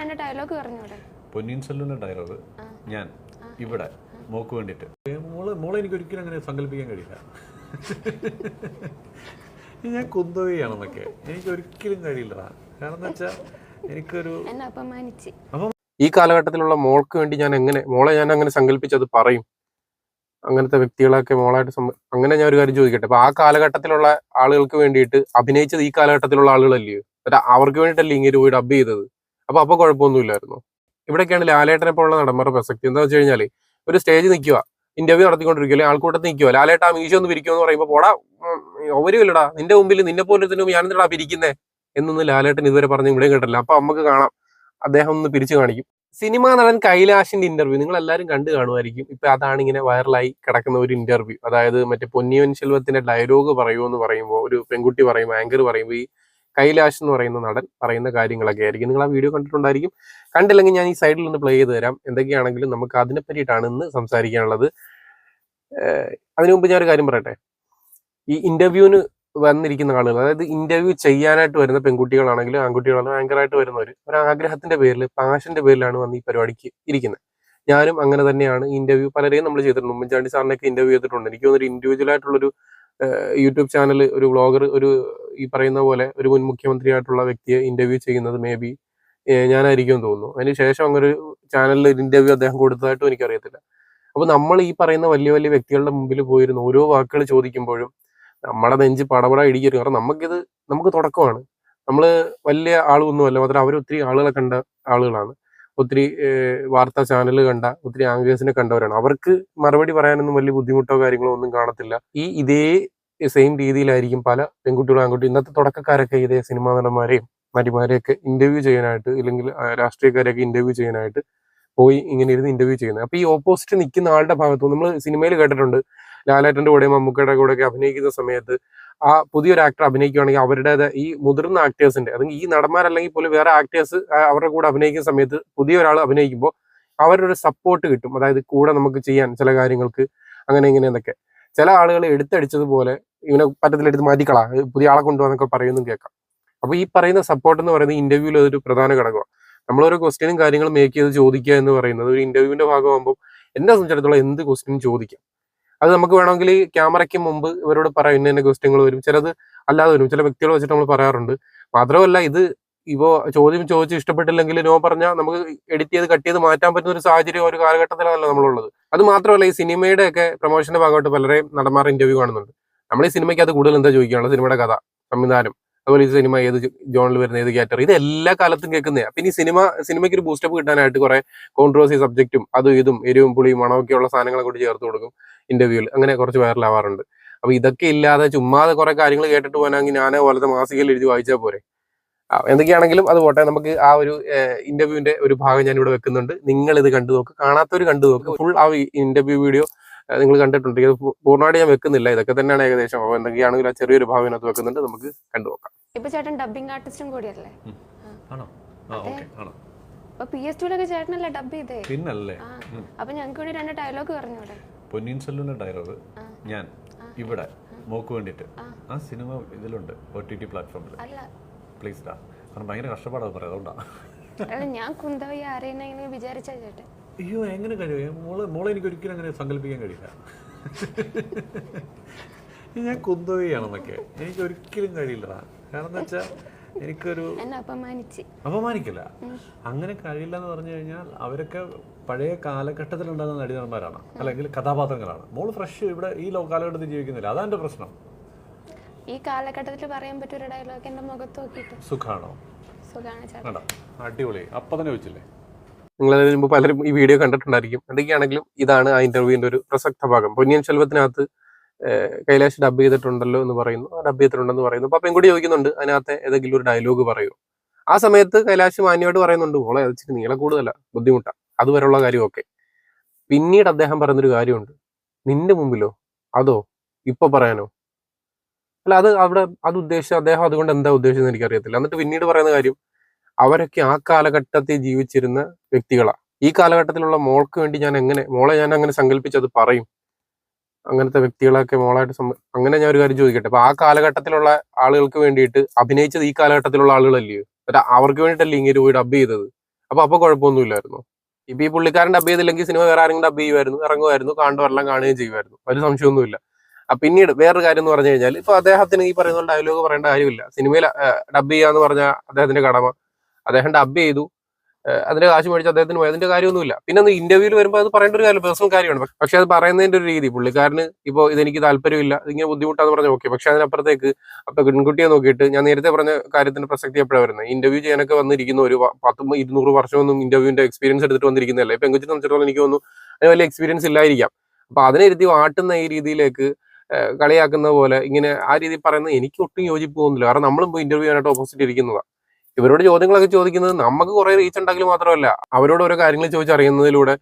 രണ്ട് ഡയലോഗ് പറഞ്ഞൂടെ? പൊന്നിയിൻ സെല്ലിന്റെ ഡയലോഗ് ഞാൻ. ഇവിടെ. മോക്ക് വേണ്ടിയിട്ട്. ഏ, മോളെ മോളെ എനിക്ക് ഒരിക്കലും അങ്ങനെ സങ്കല്പിക്കാൻ കഴിയില്ല. ഞാൻ കുന്തവയാണെന്നൊക്കെ എനിക്ക് ഒരിക്കലും കഴിയില്ലടാ. കാരണം വെച്ചാൽ എനിക്കൊരു അപമാനിച്ച്. ഈ കാലഘട്ടത്തിലുള്ള മോൾക്ക് വേണ്ടി ഞാൻ എങ്ങനെ മോളെ ഞാൻ അങ്ങനെ സങ്കല്പിച്ചത് പറയും. അങ്ങനത്തെ വ്യക്തികളൊക്കെ മോളായിട്ട് അങ്ങനെ ഞാൻ ഒരു കാര്യം ചോദിക്കട്ടെ. അപ്പൊ ആ കാലഘട്ടത്തിലുള്ള ആളുകൾക്ക് വേണ്ടിയിട്ട് അഭിനയിച്ചത് ഈ കാലഘട്ടത്തിലുള്ള ആളുകളല്ലയോ അവർക്ക് വേണ്ടിയിട്ടല്ലേ ഇങ്ങനെ പോയി ഡബ് ചെയ്തത്? അപ്പൊ അപ്പൊ കുഴപ്പമൊന്നുമില്ലായിരുന്നു. ഇവിടെയൊക്കെയാണ് ലാലേട്ടനെ പോലുള്ള നടന്മാരുടെ പ്രസക്തി. എന്താ വെച്ച് കഴിഞ്ഞാൽ ഒരു സ്റ്റേജ് നിൽക്കുക ഇന്റർവ്യൂ നടത്തിക്കൊണ്ടിരിക്കുക ആൾക്കൂട്ടത്തിൽ നിൽക്കുക ലാലേട്ടാ മീശ ഒന്ന് പിരിക്കുമെന്ന് പറയുമ്പോൾ പോടാ ഒവരുമില്ലടാ നിന്റെ മുമ്പിൽ നിന്നെ പോലെ തന്നെ ഞാൻ എന്തിനാ പിരിക്കുന്നേ എന്നൊന്ന് ലാലേട്ടൻ ഇതുവരെ പറഞ്ഞ് ഇവിടെ കേട്ടില്ല അപ്പൊ നമുക്ക് കാണാം. അദ്ദേഹം ഒന്ന് പിരിച്ചു കാണിക്കും. സിനിമാ നടൻ കൈലാഷിന്റെ ഇന്റർവ്യൂ നിങ്ങൾ എല്ലാവരും കണ്ടു കാണുമായിരിക്കും. ഇപ്പൊ അതാണ് ഇങ്ങനെ വൈറലായി കിടക്കുന്ന ഒരു ഇന്റർവ്യൂ അതായത് മറ്റേ പൊന്നിയൻ ശെൽവത്തിന്റെ ഡയലോഗ് പറയൂ എന്ന് പറയുമ്പോൾ ഒരു പെൺകുട്ടി പറയുമ്പോൾ ആങ്കർ പറയുമ്പോൾ ഈ കൈലാഷ് എന്ന് പറയുന്ന നടൻ പറയുന്ന കാര്യങ്ങളൊക്കെ ആയിരിക്കും. നിങ്ങൾ ആ വീഡിയോ കണ്ടിട്ടുണ്ടായിരിക്കും. കണ്ടില്ലെങ്കിൽ ഞാൻ ഈ സൈഡിൽ നിന്ന് പ്ലേ ചെയ്ത് തരാം. എന്തൊക്കെയാണെങ്കിലും നമുക്ക് അതിനെ പറ്റിയിട്ടാണ് ഇന്ന് സംസാരിക്കാനുള്ളത്. അതിനു മുമ്പ് ഞാൻ ഒരു കാര്യം പറയട്ടെ? ഈ ഇന്റർവ്യൂവിന് വന്നിരിക്കുന്ന ആളുകൾ അതായത് ഇന്റർവ്യൂ ചെയ്യാനായിട്ട് വരുന്ന പെൺകുട്ടികളാണെങ്കിലും ആൺകുട്ടികളാണെങ്കിലും ആങ്കറായിട്ട് വരുന്നവർ ഒരു ആഗ്രഹത്തിന്റെ പേരിൽ പാഷന്റെ പേരിലാണ് വന്ന് ഈ പരിപാടിക്ക് ഇരിക്കുന്നത് ഞാനും അങ്ങനെ തന്നെയാണ് ഇന്റർവ്യൂ പലരെയും നമ്മൾ ചെയ്തിട്ടുണ്ട്. ഉമ്മൻചാണ്ടി സാറിനൊക്കെ ഇന്റർവ്യൂ ചെയ്തിട്ടുണ്ട്. എനിക്ക് തോന്നുന്നു ഇൻഡിവിജ്വൽ ആയിട്ടുള്ളൊരു യൂട്യൂബ് ചാനൽ ഒരു വ്ളോഗർ ഒരു ഈ പറയുന്ന പോലെ ഒരു മുൻ മുഖ്യമന്ത്രി ആയിട്ടുള്ള വ്യക്തിയെ ഇന്റർവ്യൂ ചെയ്യുന്നത് മേ ബി ഞാനായിരിക്കും തോന്നുന്നു. അതിന് ശേഷം അങ്ങനെ ഒരു ചാനലിൽ ഇന്റർവ്യൂ അദ്ദേഹം കൊടുത്തതായിട്ടും എനിക്കറിയത്തില്ല. അപ്പൊ നമ്മൾ ഈ പറയുന്ന വലിയ വലിയ വ്യക്തികളുടെ മുമ്പിൽ പോയിരുന്നു ഓരോ വാക്കുകൾ ചോദിക്കുമ്പോഴും നമ്മളെ നെഞ്ച് പടപട ഇടിക്കരുത്. കാരണം നമുക്കിത് നമുക്ക് തുടക്കമാണ്. നമ്മൾ വലിയ ആളൊന്നുമല്ല മാത്രം അവർ ഒത്തിരി ആളുകളെ കണ്ട ആളുകളാണ്. ഒത്തിരി വാർത്താ ചാനൽ കണ്ട ഒത്തിരി ആങ്കേഴ്സിനെ കണ്ടവരാണ്. അവർക്ക് മറുപടി പറയാനൊന്നും വലിയ ബുദ്ധിമുട്ടോ കാര്യങ്ങളോ ഒന്നും കാണത്തില്ല. ഈ ഇതേ സെയിം രീതിയിലായിരിക്കും പല പെൺകുട്ടികളും ആൺകുട്ടികളും ഇന്നത്തെ തുടക്കക്കാരൊക്കെ ഇതേ സിനിമാ നടന്മാരെയും നടിമാരെയൊക്കെ ഇന്റർവ്യൂ ചെയ്യാനായിട്ട് ഇല്ലെങ്കിൽ രാഷ്ട്രീയക്കാരെയൊക്കെ ഇന്റർവ്യൂ ചെയ്യാനായിട്ട് പോയി ഇങ്ങനെ ഇരുന്ന് ഇന്റർവ്യൂ ചെയ്യുന്നത്. അപ്പൊ ഈ ഓപ്പോസിറ്റ് നിൽക്കുന്ന ആളുടെ ഭാഗത്ത് നമ്മൾ സിനിമയിൽ കേട്ടിട്ടുണ്ട്. ലാലേട്ടന്റെ കൂടെയും മമ്മൂക്കയുടെ കൂടെയൊക്കെ അഭിനയിക്കുന്ന സമയത്ത് ആ പുതിയൊരു ആക്ടർ അഭിനയിക്കുകയാണെങ്കിൽ അവരുടെ ഈ മുതിർന്ന ആക്ടേഴ്സിന്റെ അല്ലെങ്കിൽ ഈ നടന്മാരല്ലെങ്കിൽ പോലും വേറെ ആക്ടേഴ്സ് അവരുടെ കൂടെ അഭിനയിക്കുന്ന സമയത്ത് പുതിയ ഒരാൾ അഭിനയിക്കുമ്പോൾ അവരുടെ ഒരു സപ്പോർട്ട് കിട്ടും. അതായത് കൂടെ നമുക്ക് ചെയ്യാൻ ചില കാര്യങ്ങൾക്ക് അങ്ങനെ ഇങ്ങനെ എന്നൊക്കെ. ചില ആളുകൾ എടുത്തടിച്ചതുപോലെ ഇവനെ പറ്റത്തിൽ എടുത്ത് മാറ്റിക്കളാ പുതിയ ആളെ കൊണ്ടുപോകാന്നൊക്കെ പറയുന്നതും കേൾക്കാം. അപ്പൊ ഈ പറയുന്ന സപ്പോർട്ട് എന്ന് പറയുന്നത് ഇന്റർവ്യൂവിൽ അതൊരു പ്രധാന ഘടകമാണ്. നമ്മളൊരു ക്വസ്റ്റ്യനും കാര്യങ്ങളും മേക്ക് ചെയ്ത് ചോദിക്കുക എന്ന് പറയുന്നത് ഒരു ഇന്റർവ്യൂവിന്റെ ഭാഗമാകുമ്പോൾ എന്നെ സംബന്ധിച്ചിടത്തോളം എന്ത് ക്വസ്റ്റ്യനും ചോദിക്കാം. അത് നമുക്ക് വേണമെങ്കിൽ ക്യാമറയ്ക്ക് മുമ്പ് ഇവരോട് പറയാം ഇന്ന ഇന്ന ക്വസ്റ്റ്യങ്ങൾ വരും. ചിലത് അല്ലാതെ വരും. ചില വ്യക്തികൾ വെച്ചിട്ട് നമ്മൾ പറയാറുണ്ട്. മാത്രമല്ല ഇത് ഇപ്പോ ചോദ്യം ചോദിച്ച് ഇഷ്ടപ്പെട്ടില്ലെങ്കിൽ നോ പറഞ്ഞാൽ നമുക്ക് എഡിറ്റ് ചെയ്ത് കട്ട് ചെയ്ത് മാറ്റാൻ പറ്റുന്ന ഒരു സാഹചര്യം ഒരു കാലഘട്ടത്തിലാണല്ലോ നമ്മളുള്ളത്. അത് മാത്രമല്ല ഈ സിനിമയുടെ ഒക്കെ പ്രൊമോഷന്റെ ഭാഗമായിട്ട് പലരെ നടന്മാർ ഇന്റർവ്യൂ കാണുന്നുണ്ട്. നമ്മൾ ഈ സിനിമയ്ക്ക് അത് കൂടുതൽ എന്താ ചോദിക്കുകയാണ് സിനിമയുടെ കഥ സംവിധാനം. അതുപോലെ ഈ സിനിമ ഏത് ജോണിൽ വരുന്ന ഏത് ക്യാറ്റർ ഇത് എല്ലാ കാലത്തും കേൾക്കുന്നതാണ് പിന്നെ ഈ സിനിമ സിനിമയ്ക്ക് ഒരു ബൂസ്റ്റപ്പ് കിട്ടാനായിട്ട് കുറെ കോൺട്രോസി സബ്ജക്റ്റും അതും ഇതും എരിവും പുളിയും മണമൊക്കെയുള്ള സാധനങ്ങളെ കൂടി ചേർത്ത് കൊടുക്കും. ഇന്റർവ്യൂവിൽ അങ്ങനെ കുറച്ച് വൈറലാവാറുണ്ട് അപ്പൊ ഇതൊക്കെ ഇല്ലാതെ ചുമ്മാതെ കുറെ കാര്യങ്ങൾ കേട്ടിട്ട് പോകാനെങ്കിൽ ഞാനേ പോലത്തെ മാസികയിൽ എഴുതി വായിച്ചാൽ പോരെ. എന്തൊക്കെയാണെങ്കിലും അത് പോട്ടെ. നമുക്ക് ആ ഒരു ഇന്റർവ്യൂവിന്റെ ഒരു ഭാഗം ഞാൻ ഇവിടെ വെക്കുന്നുണ്ട്. നിങ്ങൾ ഇത് കണ്ടു നോക്ക്. കാണാത്തവർ കണ്ടു നോക്ക്. ഫുൾ ആ ഇന്റർവ്യൂ വീഡിയോ നിങ്ങൾ കണ്ടിട്ടുണ്ട്. ഇത് പൂർണമായിട്ട് ഞാൻ വെക്കുന്നില്ല. ഇതൊക്കെ തന്നെയാണ് ഏകദേശം. അപ്പോൾ എന്തൊക്കെയാണെങ്കിലും ആ ചെറിയൊരു ഭാഗം ഇതിനകത്ത് വെക്കുന്നുണ്ട്. നമുക്ക് കണ്ടു നോക്കാം. ഇപ്പൊ ചേട്ടൻ ഡബിങ് ആർട്ടിസ്റ്റും കൂടിയല്ലേ? ആണോ? ആ ഓക്കെ. ആണോ? അപ്പൊ പി എസ് ടുവിലൊക്കെ ചേട്ടനല്ലേ ഡബ് ചെയ്തേ? പിന്നല്ലേ. അപ്പൊ ഞങ്ങൾക്ക് വേണ്ടി രണ്ട് ഡയലോഗ് പറഞ്ഞൂടെ? പൊന്നിയിൻ സെല്ലിന്റെ ഡയലോഗ് ഞാൻ ഇവിടെ മോക്ക് വേണ്ടിയിട്ട് ആ. സിനിമ ഇതിലുണ്ട് ഒ ടി ടി പ്ലാറ്റ്ഫോമിൽ പ്ലീസ് ഡാ. കാരണം ഭയങ്കര കഷ്ടപ്പാടാണ് പറയാം അതുകൊണ്ടാണ് ഞാൻ കുന്തവയ്യ അറിയുന്ന ഇങ്ങനെ വിചാരിച്ചാ ചേട്ടൻ. അയ്യോ എങ്ങനെ കഴിയും? മോളെ മോളെ എനിക്ക് ഒരിക്കലും അങ്ങനെ സങ്കല്പിക്കാൻ കഴിയില്ല. ഞാൻ കുന്തവയാണെന്നൊക്കെ എനിക്ക് ഒരിക്കലും കഴിയില്ലടാ. കാരണം എന്താ വെച്ചാൽ എനിക്കൊരു അപമാനിക്കില്ല. അങ്ങനെ കഴിയില്ല എന്ന് പറഞ്ഞു കഴിഞ്ഞാൽ അവരൊക്കെ പഴയ കാലഘട്ടത്തിൽ ഉണ്ടാകുന്ന നടിനന്മാരാണ് അല്ലെങ്കിൽ കഥാപാത്രങ്ങളാണ്. മോൾ ഫ്രഷ് ഇവിടെ ഈ കാലഘട്ടത്തിൽ ജീവിക്കുന്നില്ല. അതാ എന്റെ പ്രശ്നം. ഈ കാലഘട്ടത്തിൽ പറയാൻ പറ്റിയ ഒരു ഡയലോഗ് എന്റെ മുഖത്ത് നോക്കിയിട്ട്. സുഖാണോ? അടിപൊളി. അപ്പൊ തന്നെ വെച്ചില്ലേ? നിങ്ങൾ അതിന് മുമ്പ് പലരും ഈ വീഡിയോ കണ്ടിട്ടുണ്ടായിരിക്കും. എന്തൊക്കെയാണെങ്കിലും ഇതാണ് ആ ഇന്റർവ്യൂവിന്റെ ഒരു പ്രസക്ത ഭാഗം. പൊന്നിയൻ ശെൽവത്തിനകത്ത് ഏഹ്, കൈലാഷ് ഡബ് ചെയ്തിട്ടുണ്ടല്ലോ എന്ന് പറയുന്നു. ഡബ് ചെയ്തിട്ടുണ്ടെന്ന് പറയുന്നു. അപ്പൊ പെൺകുട്ടി ചോദിക്കുന്നുണ്ട് അതിനകത്ത് ഏതെങ്കിലും ഒരു ഡയലോഗ് പറയൂ. ആ സമയത്ത് കൈലാഷ് മാന്യമായിട്ട് പറയുന്നുണ്ട് മോളെ അത് ഇച്ചിരി നീളം ബുദ്ധിമുട്ടാ. അതുവരെയുള്ള കാര്യമൊക്കെ. പിന്നീട് അദ്ദേഹം പറയുന്നൊരു കാര്യമുണ്ട്. നിന്റെ മുമ്പിലോ? അതോ ഇപ്പൊ പറയാനോ? അല്ല അത് അവിടെ അത് ഉദ്ദേശിച്ച അദ്ദേഹം അതുകൊണ്ട് എന്താ ഉദ്ദേശിച്ചെന്ന് എനിക്കറിയത്തില്ല. എന്നിട്ട് പിന്നീട് പറയുന്ന കാര്യം അവരൊക്കെ ആ കാലഘട്ടത്തിൽ ജീവിച്ചിരുന്ന വ്യക്തികളാണ് ഈ കാലഘട്ടത്തിലുള്ള മോൾക്ക് വേണ്ടി ഞാൻ എങ്ങനെ മോളെ ഞാൻ അങ്ങനെ സങ്കല്പിച്ചത് പറയും? അങ്ങനത്തെ വ്യക്തികളൊക്കെ മോളായിട്ട് അങ്ങനെ ഞാൻ ഒരു കാര്യം ചോദിക്കട്ടെ. അപ്പൊ ആ കാലഘട്ടത്തിലുള്ള ആളുകൾക്ക് വേണ്ടിയിട്ട് അഭിനയിച്ചത് ഈ കാലഘട്ടത്തിലുള്ള ആളുകളല്ലയോ എന്നിട്ട് അവർക്ക് വേണ്ടിയിട്ടല്ലേ ഇങ്ങനെ പോയി ഡബ് ചെയ്തത്? അപ്പൊ അപ്പൊ കുഴപ്പമൊന്നുമില്ലായിരുന്നു? ഇപ്പൊ ഈ പുള്ളിക്കാരൻ ഡബ് ചെയ്തില്ലെങ്കിൽ സിനിമ വേറെ ആരെങ്കിലും ഡബ് ചെയ്യുമായിരുന്നു ഇറങ്ങുമായിരുന്നു കാണുവരെല്ലാം കാണുകയും ചെയ്യുമായിരുന്നു. ഒരു സംശയമൊന്നുമില്ല. ആ, പിന്നീട് വേറൊരു കാര്യം എന്ന് പറഞ്ഞു കഴിഞ്ഞാൽ ഇപ്പൊ അദ്ദേഹത്തിന് ഈ പറയുന്ന ഡയലോഗ് പറയേണ്ട കാര്യമില്ല. സിനിമയിൽ ഡബ് ചെയ്യാന്ന് പറഞ്ഞ അദ്ദേഹത്തിന്റെ കടമ. അദ്ദേഹം ഡബ് ചെയ്തു. അതിന്റെ കാശ് മേടിച്ച് അദ്ദേഹത്തിന് പോയി അതിന്റെ കാര്യമൊന്നുമില്ല. പിന്നെ ഒന്ന് ഇന്റർവ്യൂവിൽ വരുമ്പോൾ അത് പറയേണ്ട ഒരു കാര്യം പേഴ്സണൽ കാര്യമാണ്. പക്ഷെ- അത് പറയുന്നതിന്റെ ഒരു രീതി പുള്ളിക്കാരന് ഇപ്പോൾ ഇതെനിക്ക് താല്പര്യമില്ല ഇതിങ്ങനെ ബുദ്ധിമുട്ടാന്ന് പറഞ്ഞ് ഓക്കെ പക്ഷെ അതിനപ്പുറത്തേക്ക് അപ്പൊ പെൺകുട്ടിയെ നോക്കിയിട്ട് ഞാൻ നേരത്തെ പറഞ്ഞ കാര്യത്തിന്റെ പ്രസക്തി എപ്പോഴാണ് വരുന്നത് ഇന്റർവ്യൂ ചെയ്യാനൊക്കെ വന്നിരിക്കുന്ന ഒരു പത്ത് ഇരുന്നൂറ് വർഷമൊന്നും ഇന്റർവ്യൂവിന്റെ എക്സ്പീരിയൻസ് എടുത്തിട്ട് വന്നിരിക്കുന്നതല്ലേ? പെൺകുട്ടി സംബന്ധിച്ചിടത്തോളം എനിക്ക് തോന്നുന്നു അതിന് വലിയ എക്സ്പീരിയൻസ് ഇല്ലായിരിക്കാം. അപ്പൊ അതിനെ ഇരുത്തി വാട്ടുന്ന ഈ രീതിയിലേക്ക് കളിയാക്കുന്ന പോലെ ഇങ്ങനെ ആ രീതിയിൽ പറയുന്നത് എനിക്ക് ഒട്ടും യോജിപ്പ് തോന്നുന്നില്ല. കാരണം നമ്മളും ഇന്റർവ്യൂ ചെയ്യാനായിട്ട് ഓപ്പോസിറ്റ് ഇരിക്കുന്നതാണ് ഇവരോട് ചോദ്യങ്ങളൊക്കെ ചോദിക്കുന്നത് നമുക്ക് കുറെ റീച്ച് ഉണ്ടെങ്കിൽ മാത്രമല്ല അവരോട് ഓരോ കാര്യങ്ങൾ ചോദിച്ചറിയുന്നതിലൂടെ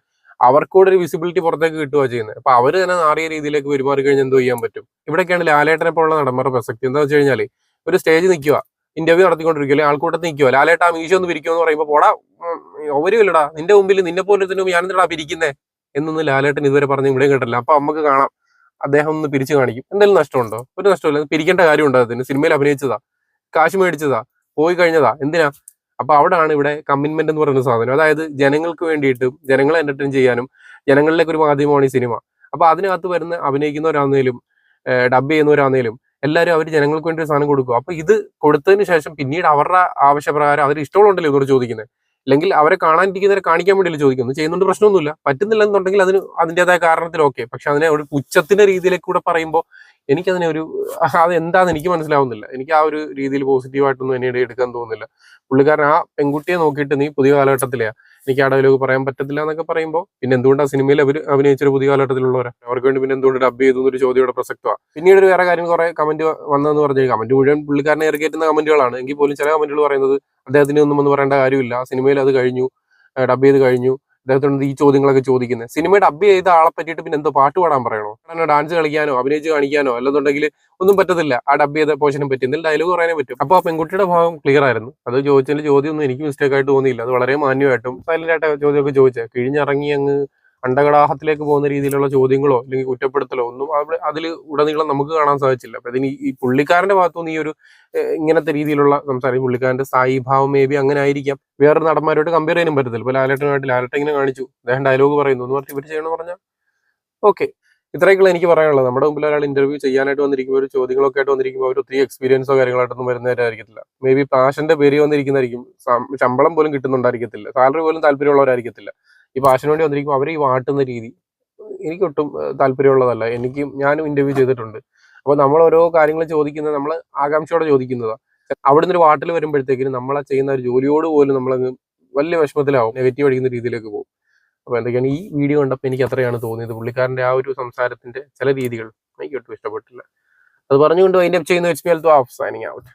അവർക്കൂടെ ഒരു വിസിബിലിറ്റി പുറത്തേക്ക് കിട്ടുക ചെയ്യുന്നത്. അപ്പൊ അവർ തന്നെ നാറിയ രീതിയിലേക്ക് പെരുമാറി കഴിഞ്ഞാൽ എന്തോ ചെയ്യാൻ പറ്റും? ഇവിടെയൊക്കെയാണ് ലാലേട്ടനെ പോലുള്ള നടന്മാരുടെ പ്രസക്തി. എന്താ വെച്ച് കഴിഞ്ഞാൽ ഒരു സ്റ്റേജ് നിൽക്കുക ഇന്റർവ്യൂ നടത്തിക്കൊണ്ടിരിക്കുക ആൾക്കൂട്ടത്തിൽ നിൽക്കുക ലാലേട്ടാ മീശ ഒന്ന് പിരിക്കുമെന്ന് പറയുമ്പോൾ പോടാ ഒവരുമില്ലടാ നിന്റെ മുമ്പിൽ നിന്നെ പോലെ തന്നെ ഞാൻ എന്തിനാ പിരിക്കുന്നേ? എന്നൊന്നും ലാലേട്ടൻ ഇതുവരെ പറഞ്ഞ് ഇവിടെ കേട്ടില്ല അപ്പൊ നമുക്ക് കാണാം. അദ്ദേഹം ഒന്ന് പിരിച്ചു കാണിക്കും. എന്തെങ്കിലും നഷ്ടമുണ്ടോ? ഒരു നഷ്ടമില്ല പിരിക്കേണ്ട കാര്യമുണ്ടോ അതിന്. സിനിമയിൽ അഭിനയിച്ചതാ. കാശ് മേടിച്ചതാ. പോയി കഴിഞ്ഞതാ എന്തിനാ? അപ്പൊ അവിടാണ് ഇവിടെ കമ്മിറ്റ്മെന്റ് എന്ന് പറയുന്ന സാധനം. അതായത് ജനങ്ങൾക്ക് വേണ്ടിയിട്ടും ജനങ്ങളെ എന്റർടൈൻ ചെയ്യാനും ജനങ്ങളിലേക്ക് ഒരു മാധ്യമമാണ് ഈ സിനിമ. അപ്പൊ അതിനകത്ത് വരുന്ന അഭിനയിക്കുന്നവരാണെങ്കിലും ഡബ് ചെയ്യുന്നവരാന്നേലും എല്ലാവരും അവർ ജനങ്ങൾക്ക് വേണ്ടി ഒരു സാധനം കൊടുക്കും. അപ്പൊ ഇത് കൊടുത്തതിന് ശേഷം പിന്നീട് അവരുടെ ആവശ്യപ്രകാരം അവർ ഇഷ്ടമുണ്ടല്ലോ ഇവർ ചോദിക്കുന്നത് അല്ലെങ്കിൽ അവരെ കാണാനിരിക്കുന്നവരെ കാണിക്കാൻ വേണ്ടിയല്ല ചോദിക്കുന്നു. ചെയ്യുന്നുണ്ട് പ്രശ്നമൊന്നുമില്ല. പറ്റുന്നില്ല എന്നുണ്ടെങ്കിൽ അതിന് അതിന്റെതായ കാരണത്തിൽ ഓക്കെ പക്ഷെ അതിനെ ഒരു പുച്ഛത്തിന്റെ രീതിയിലേക്ക് കൂടെ പറയുമ്പോൾ എനിക്കതിനെ ഒരു അത് എന്താന്ന് എനിക്ക് മനസ്സിലാവുന്നില്ല. എനിക്ക് ആ ഒരു രീതിയിൽ പോസിറ്റീവായിട്ടൊന്നും എന്നോട് എടുക്കാൻ തോന്നുന്നില്ല. പുള്ളിക്കാരൻ ആ പെൺകുട്ടിയെ നോക്കിയിട്ട് നീ പുതിയ കാലഘട്ടത്തിലെയാ. എനിക്ക് ആ ഡയലോഗ് പറയാൻ പറ്റത്തില്ല എന്നൊക്കെ പറയുമ്പോൾ പിന്നെ എന്തുകൊണ്ട് ആ സിനിമയിൽ അവർ അഭിനയിച്ചൊരു പുതിയ കാലഘട്ടത്തിലുള്ളവരാ? അവർക്ക് വേണ്ടി പിന്നെ എന്തുകൊണ്ട് ഡബ് ചെയ്തു എന്നൊരു ചോദ്യയുടെ പ്രസക്തമാണ് പിന്നീട് ഒരു വേറെ കാര്യം കുറെ കമന്റ് വന്നതെന്ന് പറഞ്ഞു കമന്റ് മുഴുവൻ പുള്ളിക്കാരനെ ഇറക്കിയിട്ടുന്ന കമന്റുകളാണ്. എങ്കിൽ പോലും ചില കമന്റുകൾ പറയുന്നത് അദ്ദേഹത്തിന് ഒന്നും ഒന്നും പറയേണ്ട കാര്യമില്ല. ആ സിനിമയിൽ അത് കഴിഞ്ഞു ഡബ് ചെയ്ത് കഴിഞ്ഞു. അദ്ദേഹത്തോട് ഈ ചോദ്യങ്ങളൊക്കെ ചോദിക്കുന്നത്. സിനിമയുടെ അബ്ബി ചെയ്ത ആളെ പറ്റിയിട്ട് പിന്നെ എന്തോ പാട്ട് പാടാൻ പറയണോ? ഡാൻസ് കളിക്കാനോ അഭിനയിച്ച് കാണിക്കാനോ അല്ലെന്നുണ്ടെങ്കിൽ ഒന്നും പറ്റത്തില്ല. ആ ഡബ് ചെയ്ത പോർഷനും പറ്റി എന്തെങ്കിലും ഡയലോഗ് പറയാനേ പറ്റും. അപ്പോൾ ആ പെൺകുട്ടിയുടെ ഭാഗം ക്ലിയർ ആയിരുന്നു. അത് ചോദിച്ചതിന്റെ ചോദ്യം ഒന്നും എനിക്ക് മിസ്റ്റേക്ക് ആയിട്ട് തോന്നിയില്ല. അത് വളരെ മാന്യമായിട്ടും സൈലന്റ് ആയിട്ട് ചോദ്യമൊക്കെ ചോദിച്ചത് കിഴിഞ്ഞിറങ്ങി അങ്ങ് അണ്ടകടാഹത്തിലേക്ക് പോകുന്ന രീതിയിലുള്ള ചോദ്യങ്ങളോ അല്ലെങ്കിൽ കുറ്റപ്പെടുത്തലോ ഒന്നും അവിടെ അതിൽ ഉടനീളം നമുക്ക് കാണാൻ സാധിച്ചില്ല. അപ്പൊ ഇതിന് ഈ പുള്ളിക്കാരന്റെ ഭാഗത്തുനിന്ന് ഈ ഒരു ഇങ്ങനത്തെ രീതിയിലുള്ള സംസാരം പുള്ളിക്കാരന്റെ സ്ഥായി ഭാവം മേ ബി അങ്ങനെ ആയിരിക്കാം. വേറെ നടന്മാരോട് കമ്പയർ ചെയ്യാനും പറ്റത്തില്ല. ഇപ്പൊ ലാലേട്ടനുമായിട്ട് ലാലേട്ടൻ ഇങ്ങനെ കാണിച്ചു. അദ്ദേഹം ഡയലോഗ് പറയുന്നു എന്ന് പറഞ്ഞിട്ട് ഇവർ ചെയ്യണമെന്ന് പറഞ്ഞാൽ ഓക്കെ ഇത്രയൊക്കെയുള്ള എനിക്ക് പറയാനുള്ളത്. നമ്മുടെ മുമ്പിൽ ഒരാൾ ഇന്റർവ്യൂ ചെയ്യാനായിട്ട് വന്നിരിക്കുമ്പോൾ ഒരു ചോദ്യങ്ങളൊക്കെ ആയിട്ട് വന്നിരിക്കുമ്പോൾ അവർ ഒത്തിരി എക്സ്പീരിയൻസോ കാര്യങ്ങളായിട്ടൊന്നും വരുന്നവരായിരിക്കത്തില്ല. മേ ബി പാഷന്റെ പേര് വന്നിരിക്കുന്നതായിരിക്കും. ശമ്പളം പോലും കിട്ടുന്നുണ്ടായിരിക്കത്തില്ല. സാലറി പോലും താല്പര്യമുള്ളവരായിരിക്കത്തില്ല. ഈ പാഷന് വേണ്ടി വന്നിരിക്കുമ്പോൾ അവരെ ഈ വാട്ടുന്ന രീതി എനിക്ക് ഒട്ടും താല്പര്യമുള്ളതല്ല. എനിക്കും ഞാനും ഇന്റർവ്യൂ ചെയ്തിട്ടുണ്ട്. അപ്പോൾ നമ്മൾ ഓരോ കാര്യങ്ങൾ ചോദിക്കുന്നത് നമ്മൾ ആകാംക്ഷയോടെ ചോദിക്കുന്നതാണ് അവിടെ നിന്ന് ഒരു വാട്ടിൽ വരുമ്പോഴത്തേക്കിനും നമ്മളെ ചെയ്യുന്ന ഒരു ജോലിയോട് പോലും നമ്മൾ വലിയ വിഷമത്തിലാവും. നെഗറ്റീവ് അടിക്കുന്ന രീതിയിലേക്ക് പോകും. അപ്പോൾ എന്തൊക്കെയാണ് ഈ വീഡിയോ കണ്ടപ്പോൾ എനിക്ക് അത്രയാണ് തോന്നിയത്. പുള്ളിക്കാരന്റെ ആ ഒരു സംസാരത്തിന്റെ ചില രീതികൾ എനിക്ക് ഒട്ടും ഇഷ്ടപ്പെട്ടില്ല. അത് പറഞ്ഞുകൊണ്ട് അതിന്റെ ചെയ്യുന്ന വെച്ച് പി എൽ സൈനിങ് ഔട്ട്